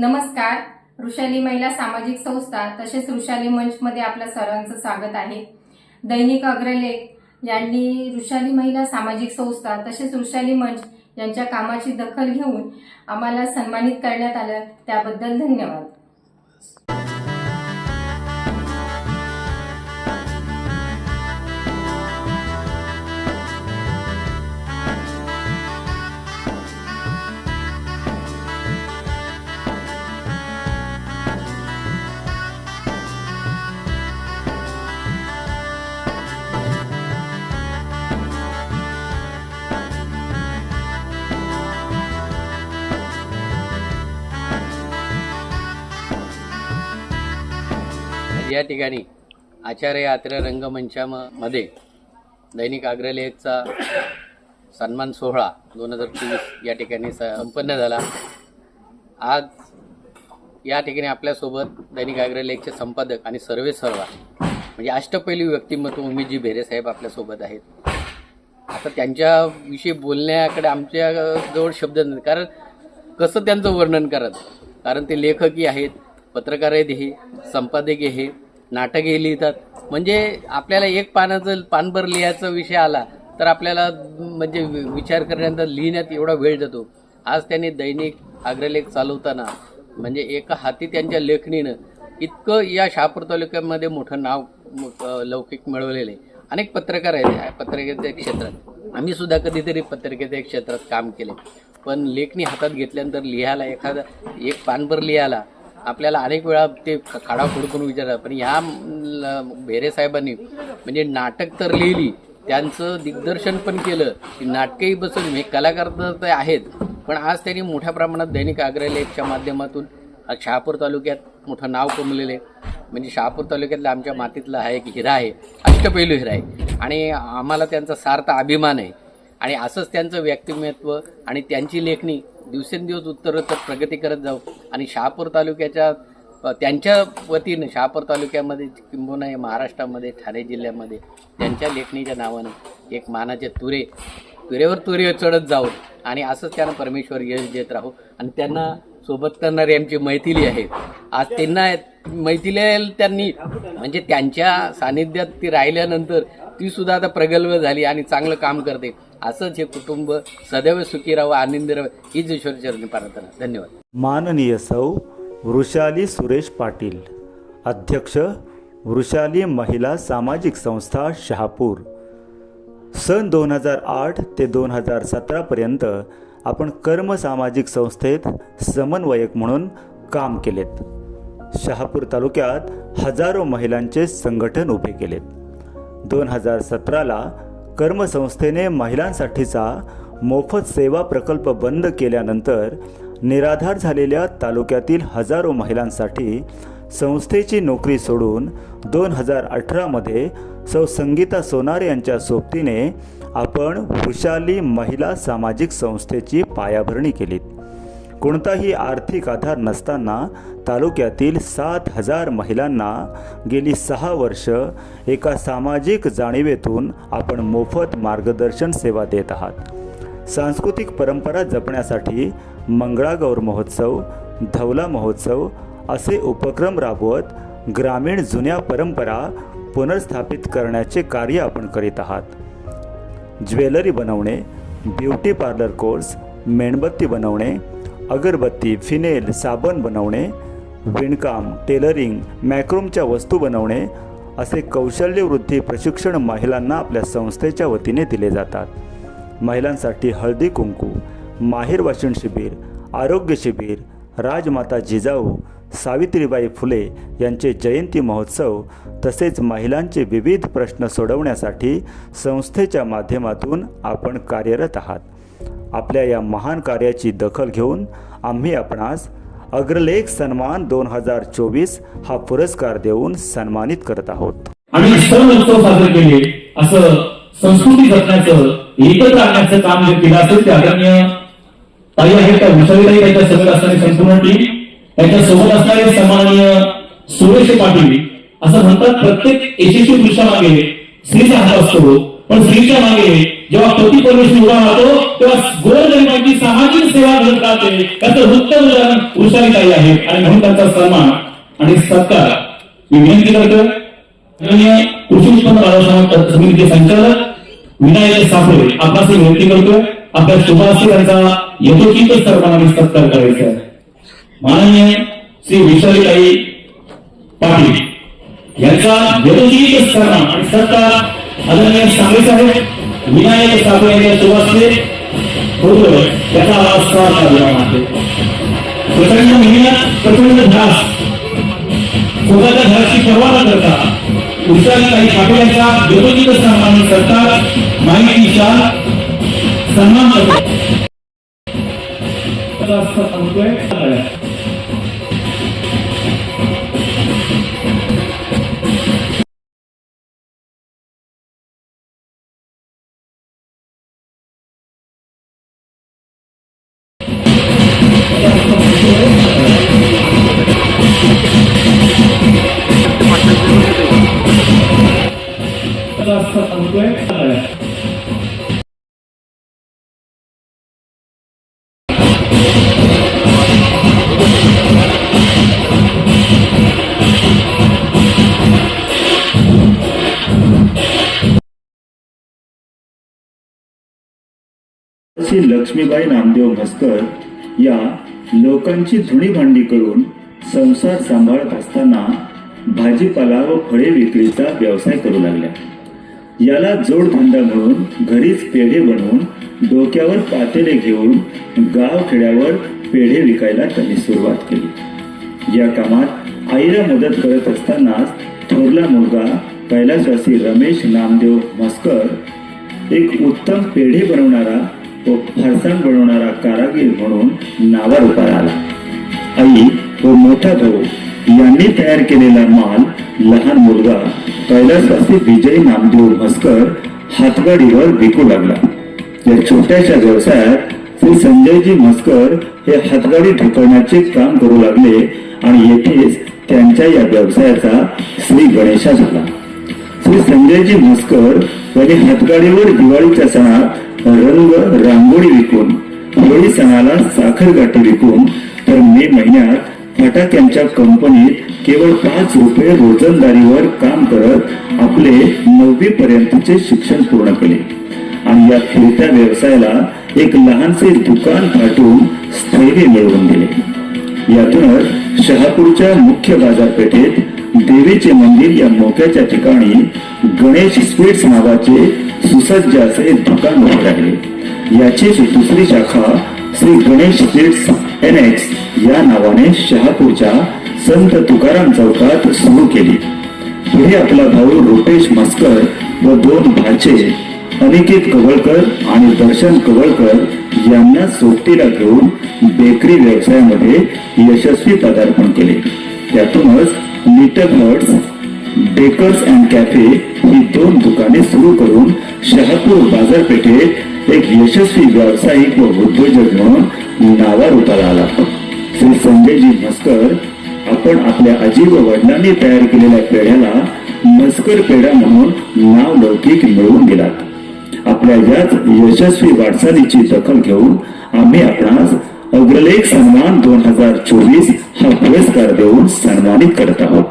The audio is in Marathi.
नमस्कार. ऋषाली महिला सामाजिक संस्था तसेच ऋषाली मंचमध्ये आपल्या सर्वांचं स्वागत आहे. दैनिक अग्रलेख यांनी ऋषाली महिला सामाजिक संस्था तसेच ऋषाली मंच यांच्या कामाची दखल घेऊन आम्हाला सन्मानित करण्यात आलं. त्याबद्दल धन्यवाद. या ठिकाणी आचार्य यात्रे रंगमंचामध्ये दैनिक अग्रलेखचा सन्मान सोहळा दोन हजार चोवीस या ठिकाणी स- संपन्न झाला. आज या ठिकाणी आपल्यासोबत दैनिक अग्रलेखचे संपादक आणि सर्वे सर्वा म्हणजे अष्टपैलू व्यक्तिमत्व उमेदजी भेरे साहेब आपल्यासोबत आहेत. आता त्यांच्याविषयी बोलण्याकडे आमच्या जवळ शब्द नाही कारण कसं त्यांचं वर्णन करत? कारण ते लेखकही आहेत पत्रकार आहेत हे संपादक हे नाटकही लिहितात म्हणजे आपल्याला एक पानाचं पानभर लिहायचा विषय आला तर आपल्याला म्हणजे वि- विचार करण्यानंतर लिहिण्यात एवढा वेळ जातो. आज त्यांनी दैनिक अग्रलेख चालवताना म्हणजे एका हाती त्यांच्या लेखणीनं इतकं या शहापूर तालुक्यामध्ये मोठं नाव लौकिक मिळवलेलं आहे. अनेक पत्रकार आहेत या पत्रकारिता क्षेत्रात. आम्ही सुद्धा कधीतरी पत्रकारिता क्षेत्रात काम केले पण लेखणी हातात घेतल्यानंतर लिहायला एखादा एक पानभर लिहायला आपल्याला अनेक वेळा ते ख- खाडाखोड करून विचारतात पण ह्या भेरे साहेबांनी म्हणजे नाटक तर लिहिली त्यांचं दिग्दर्शन पण केलं की नाटकही बसवली हे कलाकार तर आहेत पण आज त्यांनी मोठ्या प्रमाणात दैनिक अग्रलेखच्या माध्यमातून शहापूर तालुक्यात मोठं नाव कमवलेलं आहे. म्हणजे शहापूर तालुक्यातला आमच्या मातीतला हा एक हिरा आहे अष्टपैलू हिरा आहे. आणि आम्हाला त्यांचा सार्थ अभिमान आहे. आणि असंच त्यांचं व्यक्तिमत्व आणि त्यांची लेखणी दिवसेंदिवस उत्तरोत्तर प्रगती करत जाऊ. आणि शहापूर तालुक्याच्या त्यांच्या वतीनं शहापूर तालुक्यामध्ये किंबहुना या महाराष्ट्रामध्ये ठाणे जिल्ह्यामध्ये त्यांच्या लेखणीच्या नावानं एक मानाचे तुरे तुरेवर तुरे चढत जाऊ. आणि असंच त्यांना परमेश्वर यश देत राहू. आणि त्यांना सोबत करणारी आमची मैथिली आहे. आज त्यांना मैथिली त्यांनी म्हणजे त्यांच्या सानिध्यात ती राहिल्यानंतर ती सुद्धा आता प्रगल्भ झाली आणि चांगलं काम करते. असंच हे कुटुंब सदैव सुखी राहावं आनंदी राहावं हीच ईश्वरचरणी प्रार्थना. धन्यवाद. माननीय सौ वृषाली सुरेश पाटील अध्यक्ष वृषाली महिला सामाजिक संस्था शहापूर. सन दोन हजार आठ ते दोन हजार सतरापर्यंत आपण कर्म सामाजिक संस्थेत समन्वयक म्हणून काम केलेत. शहापूर तालुक्यात हजारो महिलांचे संघटन उभे केलेत. दोन हजार सतराला कर्मसंस्थेने महिलांसाठीचा मोफत सेवा प्रकल्प बंद केल्यानंतर निराधार झालेल्या तालुक्यातील हजारो महिलांसाठी संस्थेची नोकरी सोडून दोन हजार अठरामध्ये सौ संगीता सोनार यांच्या सोबतीने आपण वृषाली महिला सामाजिक संस्थेची पायाभरणी केली कोणताही आर्थिक आधार नसताना तालुक्यातील सात हजार महिलांना गेली सहा वर्ष एका सामाजिक जाणीवेतून आपण मोफत मार्गदर्शन सेवा देत आहात. सांस्कृतिक परंपरा जपण्यासाठी मंगळागौर महोत्सव धवला महोत्सव असे उपक्रम राबवत ग्रामीण जुन्या परंपरा पुनर्स्थापित करण्याचे कार्य आपण करीत आहात. ज्वेलरी बनवणे ब्युटी पार्लर कोर्स मेणबत्ती बनवणे अगरबत्ती फिनेल साबण बनवणे विणकाम टेलरिंग मॅक्रोमच्या वस्तू बनवणे असे कौशल्यवृद्धी प्रशिक्षण महिलांना आपल्या संस्थेच्या वतीने दिले जातात. महिलांसाठी हळदी कुंकू माहेर वाशिण शिबिर आरोग्य शिबिर राजमाता जिजाऊ सावित्रीबाई फुले यांचे जयंती महोत्सव तसेच महिलांचे विविध प्रश्न सोडवण्यासाठी संस्थेच्या माध्यमातून आपण कार्यरत आहात. आपल्या या महान कार्याची दखल घेऊन आम्ही आपणास अग्रलेख सन्मान दोन हजार चोवीस हा पुरस्कार देऊन सन्मानित करत आहोत. आम्ही सर्व उत्सव साजरे केले असं संस्कृती जपण्याचं एकत्र आणण्याचं काम जे केलं असेल ते आदरणीय ताई आहे त्या विषयी त्यांच्यासमोर असणारी संपूर्ण टीम त्यांच्यासोबत असणारे सन्माननीय सुरेश पाटील असं म्हणतात प्रत्येक यशस्वी पुरुषामागे स्त्रीचा हात असतो पण स्त्रीच्या मागे जेव्हा पती परमेश उभा राहतो तेव्हा गोरगरिबांची सामाजिक सेवा करत राहते त्याचं उत्तम उदाहरण वृषालीताई आहे आणि म्हणून त्यांचा सन्मान आणि सत्कार मी विनंती करतो. कृषी उत्पन्न बाजार समितीचे संचालक विनायक सापळे आपणास विनंती करतोय आपल्या शुभाशी यांचा यथोचित सन्मान आणि सत्कार करायचा आहे. माननीय श्री विशालीताई पाटील यांचा यथोचित सन्मान आणि सत्कार आदरणीय सांगलीच आहे विनायक सापळे यांच्या सुवासने बरोबर त्याचा आवाज साथ आहे. प्रचंड मेहनत प्रचंड ध्यास स्वतःच्या घराची पर्वा न करता काही पाटील यांचा सन्मान आणि माहितीचा सन्मान करतो. त्याचा सांगतोय श्री लक्ष्मीबाई नामदेव भस्कर या लोकांची धुणी भांडी करून संसार सांभाळत असताना भाजीपाला व फळे विक्रीचा व्यवसाय करू लागल्या. याला जोडधंदा म्हणून घरीच पेढे बनवून डोक्यावर पातेले घेऊन गाव खेड्यावर पेढे विकायला त्यांनी सुरुवात केली. या कामात आईला मदत करत असतानाच थोरला मुलगा कैलासवासी रमेश नामदेव मस्कर एक उत्तम पेढे बनवणारा व फरसाण बनवणारा कारागीर म्हणून नावारूपाला आला आई व मोठा भाऊ यांनी तयार केलेला माल लहान मुलगा. कैलासवासी विजय नामदेव मस्कर हातगाडीवर विकू लागला. या छोट्याशा व्यवसायात श्री संजयजी मस्कर हे हातगाडी ढकलण्याचे काम करू लागले आणि येथेच त्यांच्या या व्यवसायाचा श्री गणेशा झाला. श्री संजयजी मस्कर यांनी हातगाडीवर दिवाळीच्या सणात रंग रांगोळी विकून होळी सणाला साखर गाठी विकून तर मे महिन्यात फटाक्यांच्या कंपनीत केवळ पाच रुपये रोजंदारीवर काम करत आपले नववी पर्यंतचे शिक्षण पूर्ण केले. आणि या फिरत्या व्यवसायाला एक लहानसे दुकान फाटून स्थैर्य मिळवून दिले. यातूनच शहापूरच्या मुख्य बाजारपेठेत देवीचे मंदिर या मोक्याच्या ठिकाणी गणेश स्वीट्स नावाचे सुसज्ज असे दुकान उभे राहिले याचीच दुसरी शाखा Shri Ganesh sweets N X या नावाने शहापूरच्या संत तुकाराम चौकात सुरू केली. पुढे आपला भाऊ रुपेश मस्कर व दोन भाचे अनिकेत कवळकर आणि दर्शन कवळकर यांना सोबतीला घेऊन बेकरी व्यवसायामध्ये यशस्वी पदार्पण केले. त्यातूनच little hearts bakers and cafe ही दोन दुकाने सुरू करून शहापूर बाजारपेठेत एक यशस्वी व्यावसायिक व उद्योजक म्हणून नावारूपाला आला श्री संजयजी म्हसकर आपण आपल्या आजी व वडिलांनी तयार केलेल्या पेढ्याला मस्कर पेढा म्हणून नाव लौकिक मिळवून गेलात आपल्या याच यशस्वी वाटचालीची दखल घेऊन आम्ही आपणास अग्रलेख सन्मान दोन हजार चोवीस हा पुरस्कार देऊन सन्मानित करत आहोत.